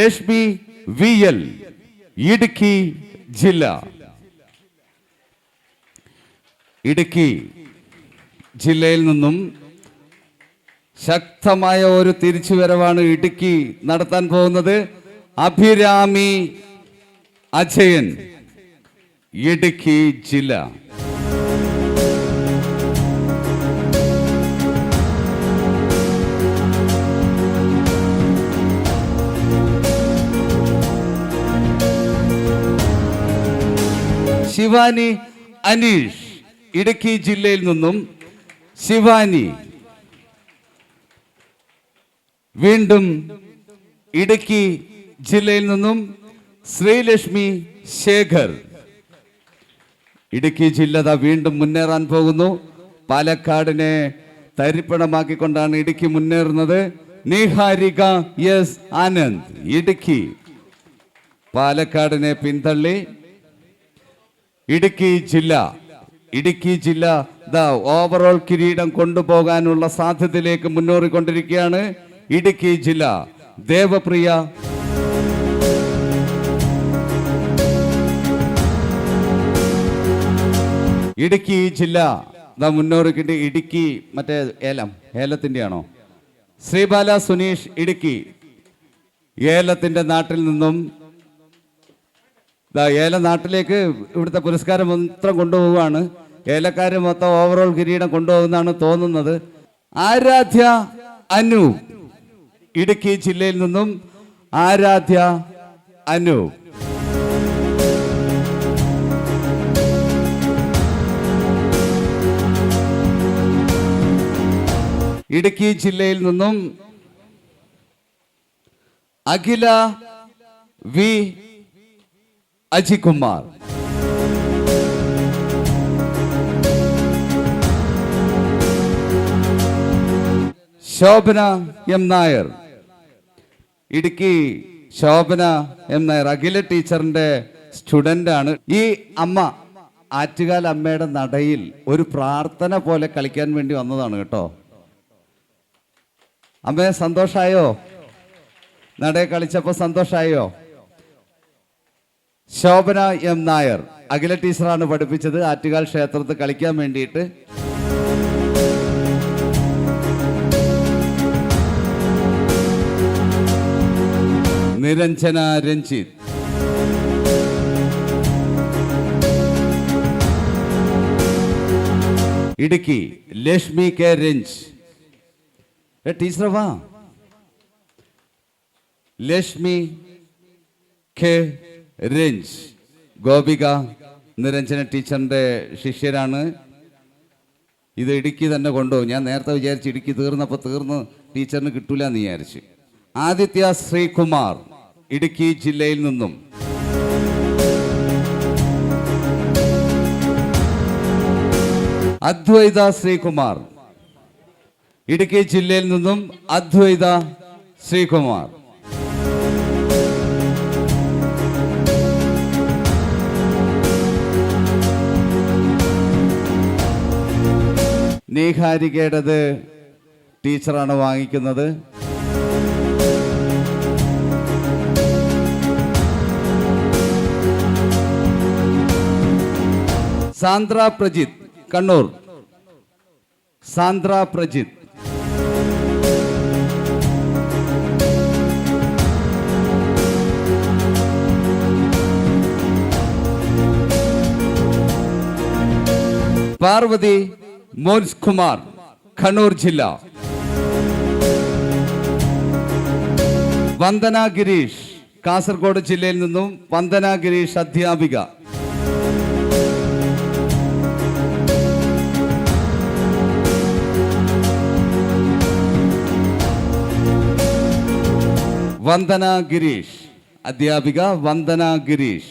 Lakshmi V L Idukki ജില്ല. ഇടുക്കി ജില്ലയിൽ നിന്നും ശക്തമായ ഒരു തിരിച്ചുവരവാണ് ഇടുക്കി നടത്താൻ പോകുന്നത്. അഭിരാമി അജയൻ ഇടുക്കി ജില്ല. ശിവാനി അനീഷ് ഇടുക്കി ജില്ലയിൽ നിന്നും ശിവാനി. വീണ്ടും ഇടുക്കി ജില്ലയിൽ നിന്നും ശ്രീലക്ഷ്മി ശേഖർ. ഇടുക്കി ജില്ല വീണ്ടും മുന്നേറാൻ പോകുന്നു. പാലക്കാടിനെ തരിപ്പണമാക്കിക്കൊണ്ടാണ് ഇടുക്കി മുന്നേറുന്നത്. നിഹാരിക എസ് ആനന്ദ് ഇടുക്കി. പാലക്കാടിനെ പിന്തള്ളി. ഇടുക്കി ജില്ല ഇടുക്കി ജില്ല ദാ ഓവറോൾ കിരീടം കൊണ്ടുപോകാനുള്ള സാധ്യതയിലേക്ക് മുന്നേറിക്കൊണ്ടിരിക്കുകയാണ് ഇടുക്കി ജില്ല. ദേവപ്രിയ. ഇടുക്കി ജില്ല ദാ മുന്നോറിക്കിട്ട് ഇടുക്കി മറ്റേ ഏലം ഏലത്തിന്റെ ആണോ ശ്രീബാല സുനീഷ് ഇടുക്കി. ഏലത്തിന്റെ നാട്ടിൽ നിന്നും ഏല നാട്ടിലേക്ക് ഇവിടുത്തെ പുരസ്കാരം മാത്രം കൊണ്ടുപോവുകയാണ്. ഏലക്കാർ മൊത്തം ഓവറോൾ കിരീടം കൊണ്ടുപോകുന്നതാണ് തോന്നുന്നത്. ആരാധ്യ അനു ഇടുക്കി ജില്ലയിൽ നിന്നും ആരാധ്യ അനു. ഇടുക്കി ജില്ലയിൽ നിന്നും Akhila V Ajikumar Shobhana M Nair. Idukki Shobhana M Nair Akhila ടീച്ചറിന്റെ സ്റ്റുഡന്റ് ആണ് ഈ അമ്മ ആറ്റുകാൽ അമ്മയുടെ നടയിൽ ഒരു പ്രാർത്ഥന പോലെ കളിക്കാൻ വേണ്ടി വന്നതാണ് കേട്ടോ. അമ്മയെ സന്തോഷായോ? നടയെ കളിച്ചപ്പോൾ സന്തോഷായോ? ശോഭന എം നായർ അഖില ടീച്ചറാണ് പഠിപ്പിച്ചത്. ആറ്റുകാൽ ക്ഷേത്രത്തിൽ കളിക്കാൻ വേണ്ടിയിട്ട്. നിരഞ്ജന രഞ്ജിത് ഇടുക്കി ലക്ഷ്മി കെ രഞ്ജ്. ഏ ടീച്ചർ വാ. ലക്ഷ്മി കെ രഞ്ജ് ഗോപിക നിരഞ്ജന ടീച്ചറിന്റെ ശിഷ്യരാണ്. ഇത് ഇടുക്കി തന്നെ കൊണ്ടുപോകും. ഞാൻ നേരത്തെ വിചാരിച്ച് ഇടുക്കി തീർന്നപ്പോൾ തീർന്ന് ടീച്ചറിന് കിട്ടൂല എന്ന് വിചാരിച്ച്. ആദിത്യ ശ്രീകുമാർ ഇടുക്കി ജില്ലയിൽ നിന്നും. അദ്വൈത ശ്രീകുമാർ ഇടുക്കി ജില്ലയിൽ നിന്നും അദ്വൈത ശ്രീകുമാർ. നീഹാരികയുടേത് ടീച്ചറാണ് വാങ്ങിക്കുന്നത്. സാന്ദ്ര പ്രജിത് കണ്ണൂർ. സാന്ദ്ര പ്രജിത്. പാർവതി മോൻസ് കുമാർ കണ്ണൂർ ജില്ല. വന്ദന ഗിരീഷ് കാസർഗോഡ് ജില്ലയിൽ നിന്നും വന്ദന ഗിരീഷ് അധ്യാപിക. വന്ദന ഗിരീഷ് അധ്യാപിക വന്ദന ഗിരീഷ്.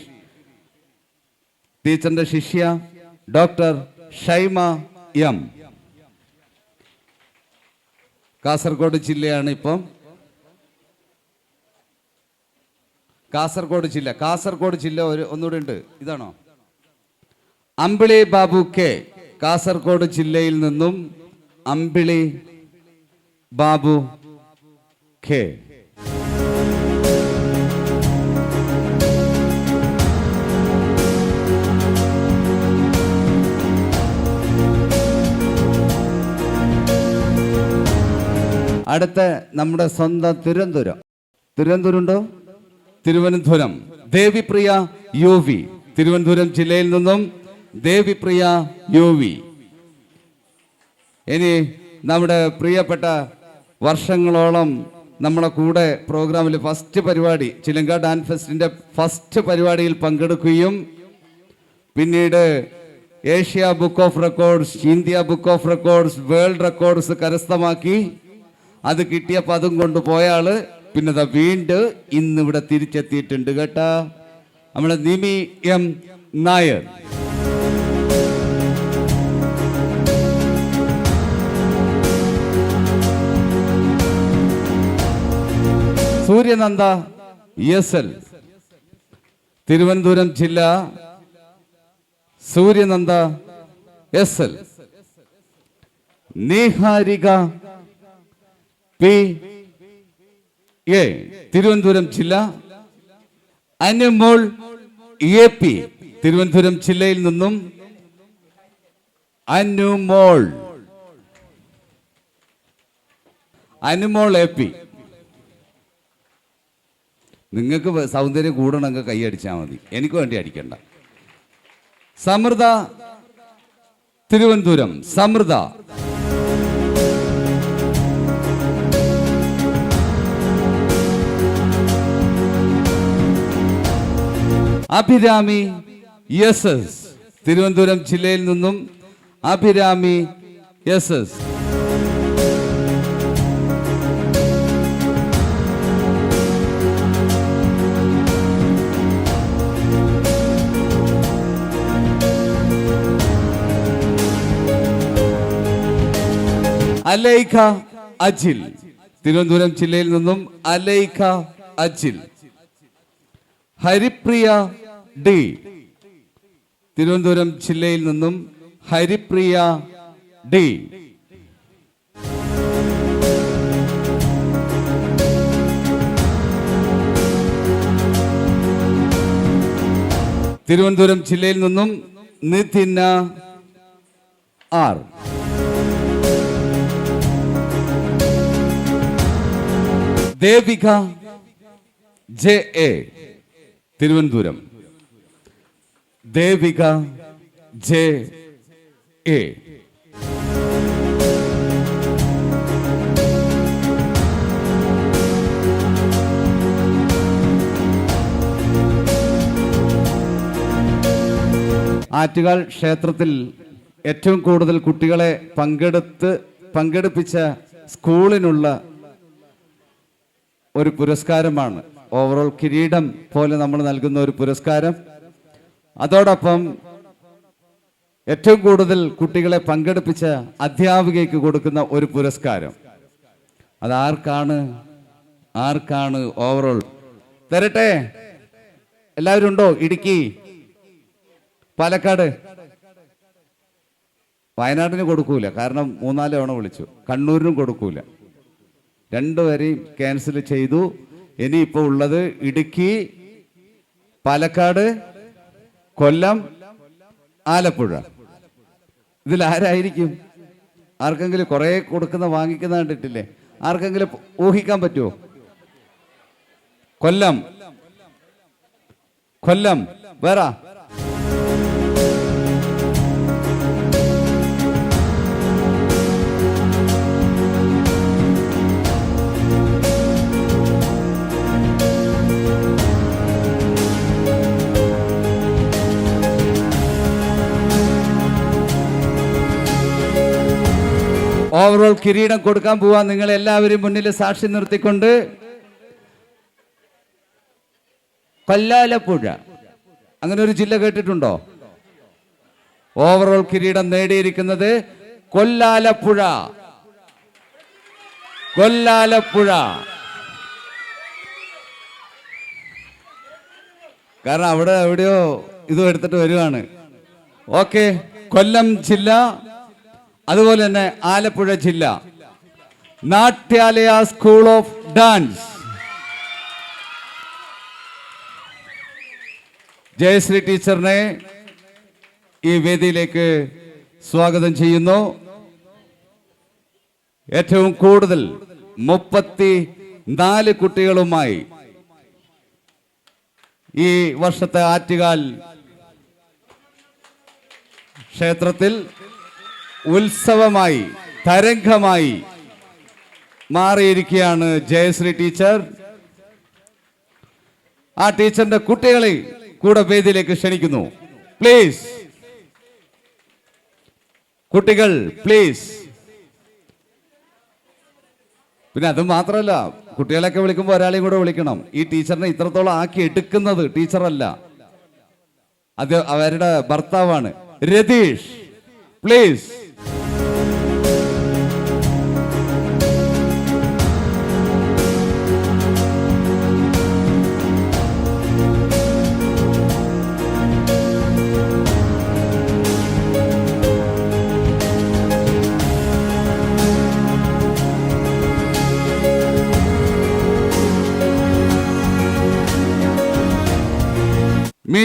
ടീച്ചറിന്റെ ശിഷ്യ ഡോക്ടർ ഷൈമ എം കാസർഗോഡ് ജില്ലയാണ് ഇപ്പം. കാസർഗോഡ് ജില്ല. കാസർഗോഡ് ജില്ല ഒരു ഒന്നുകൂടെ ഉണ്ട്. ഇതാണോ? അമ്പിളി ബാബു കെ. കാസർഗോഡ് ജില്ലയിൽ നിന്നും അമ്പിളി ബാബു കെ. അടുത്ത നമ്മുടെ സ്വന്തം തിരുവനന്തപുരം. തിരുവനന്തപുരം ഉണ്ടോ തിരുവനന്തപുരം. ദേവിപ്രിയ യു വി തിരുവനന്തപുരം ജില്ലയിൽ നിന്നും ദേവിപ്രിയ യു വി ഇനി നമ്മുടെ പ്രിയപ്പെട്ട വർഷങ്ങളോളം നമ്മളെ കൂടെ പ്രോഗ്രാമിൽ ഫസ്റ്റ് പരിപാടി ചിലങ്ക ഡാൻസ് ഫെസ്റ്റിന്റെ ഫസ്റ്റ് പരിപാടിയിൽ പങ്കെടുക്കുകയും പിന്നീട് Asia book of records India book of records world records കരസ്ഥമാക്കി അത് കിട്ടിയപ്പോൾ അതും കൊണ്ട് പോയാൾ. പിന്നെ ദാ വീണ്ടും ഇന്ന് ഇവിടെ തിരിച്ചെത്തിയിട്ടുണ്ട് കേട്ടാ. നമ്മുടെ Nimi M Nair. Suryananda S L. Thiruvananthapuram ജില്ല Suryananda S L. Niharika P. A. Thiruvananthapuram ജില്ല. അന്യമോൾ എ. പി. തിരുവനന്തപുരം ജില്ലയിൽ നിന്നും അനുമോൾ അനുമോൾ എ. പി. നിങ്ങൾക്ക് സൗന്ദര്യം കൂടണമെങ്കിൽ കൈയടിച്ചാൽ മതി. എനിക്ക് വേണ്ടി അടിക്കണ്ട. സമൃദ്ധ തിരുവനന്തപുരം. സമൃദ്ധ. അഭിരാമി എസ് എസ് തിരുവനന്തപുരം ജില്ലയിൽ നിന്നും അഭിരാമി എസ് എസ് അലൈഖ അജിൽ. തിരുവനന്തപുരം ജില്ലയിൽ നിന്നും അലൈഖ അജിൽ. ഹരിപ്രിയ ഡി. തിരുവനന്തപുരം ജില്ലയിൽ നിന്നും ഹരിപ്രിയ ഡി. തിരുവനന്തപുരം ജില്ലയിൽ നിന്നും Nithina R. Devika J A. Thiruvananthapuram. Devika J A. Attukal ക്ഷേത്രത്തിൽ ഏറ്റവും കൂടുതൽ കുട്ടികളെ പങ്കെടുത്ത് പങ്കെടുപ്പിച്ച സ്കൂളിനുള്ള ഒരു പുരസ്കാരമാണ് ഓവറോൾ കിരീടം പോലെ നമ്മൾ നൽകുന്ന ഒരു പുരസ്കാരം. അതോടൊപ്പം ഏറ്റവും കൂടുതൽ കുട്ടികളെ പങ്കെടുപ്പിച്ച അധ്യാപികയ്ക്ക് കൊടുക്കുന്ന ഒരു പുരസ്കാരം. അതാർക്കാണ് ആർക്കാണ്? ഓവറോൾ തരട്ടെ? എല്ലാവരും ഉണ്ടോ? ഇടുക്കി? പാലക്കാട്? വയനാടിന് കൊടുക്കൂല. കാരണം മൂന്നാൽ തവണ വിളിച്ചു. കണ്ണൂരിനും കൊടുക്കൂല. രണ്ടുപേരെയും ക്യാൻസൽ ചെയ്തു. ഇനിയിപ്പോൾ ഉള്ളത് ഇടുക്കി പാലക്കാട് കൊല്ലം ആലപ്പുഴ. ഇതിൽ ആരായിരിക്കും? ആർക്കെങ്കിലും കുറേ കൊടുക്കുന്ന വാങ്ങിക്കുന്ന കണ്ടിട്ടില്ലേ? ആർക്കെങ്കിലും ഊഹിക്കാൻ പറ്റുമോ കൊല്ലം. കൊല്ലം. വേറെ? ഓവറോൾ കിരീടം കൊടുക്കാൻ പോവാ നിങ്ങൾ എല്ലാവരും മുന്നിൽ സാക്ഷി നിർത്തിക്കൊണ്ട് കൊല്ലാലപ്പുഴ. അങ്ങനെ ഒരു ജില്ല കേട്ടിട്ടുണ്ടോ? ഓവറോൾ കിരീടം നേടിയിരിക്കുന്നത് കൊല്ലാലപ്പുഴ. കൊല്ലാലപ്പുഴ. കാരണം അവിടെ എവിടെയോ ഇതും എടുത്തിട്ട് വരുവാണ്. ഓക്കെ കൊല്ലം ജില്ല അതുപോലെ തന്നെ ആലപ്പുഴ ജില്ല. Natyalaya school of dance Jayashree ടീച്ചറിനെ ഈ വേദിയിലേക്ക് സ്വാഗതം ചെയ്യുന്നു. ഏറ്റവും കൂടുതൽ മുപ്പത്തി നാല് കുട്ടികളുമായി ഈ വർഷത്തെ ആറ്റുകാൽ ക്ഷേത്രത്തിൽ ഉത്സവമായി തരംഗമായി മാറിയിരിക്കുകയാണ് ജയശ്രീ ടീച്ചർ. ആ ടീച്ചറിന്റെ കുട്ടികളെ കൂടെ വേദിയിലേക്ക് ക്ഷണിക്കുന്നു. പ്ലീസ് കുട്ടികൾ പ്ലീസ് പിന്നെ അത് മാത്രമല്ല കുട്ടികളെയൊക്കെ വിളിക്കുമ്പോൾ ഒരാളെയും കൂടെ വിളിക്കണം. ഈ ടീച്ചറിനെ ഇത്രത്തോളം ആക്കി എടുക്കുന്നത് ടീച്ചറല്ല. അത് അവരുടെ ഭർത്താവാണ് Ratheesh. Please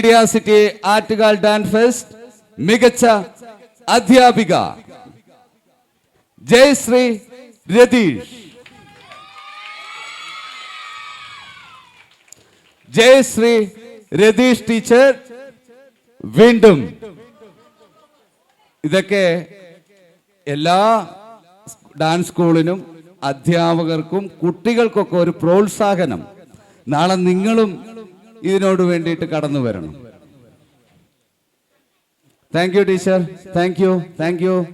media city Attukal dance fest മികച്ച അധ്യാപിക ജയശ്രീ രതീഷ്. ജയശ്രീ രതീഷ് ടീച്ചർ വീണ്ടും ഇതൊക്കെ എല്ലാ ഡാൻസ് സ്കൂളിനും അധ്യാപകർക്കും കുട്ടികൾക്കൊക്കെ ഒരു പ്രോത്സാഹനം. നാളെ നിങ്ങളും ഇതിനോട് വേണ്ടിയിട്ട് കടന്നു വരണം. Thank you teacher thank you thank you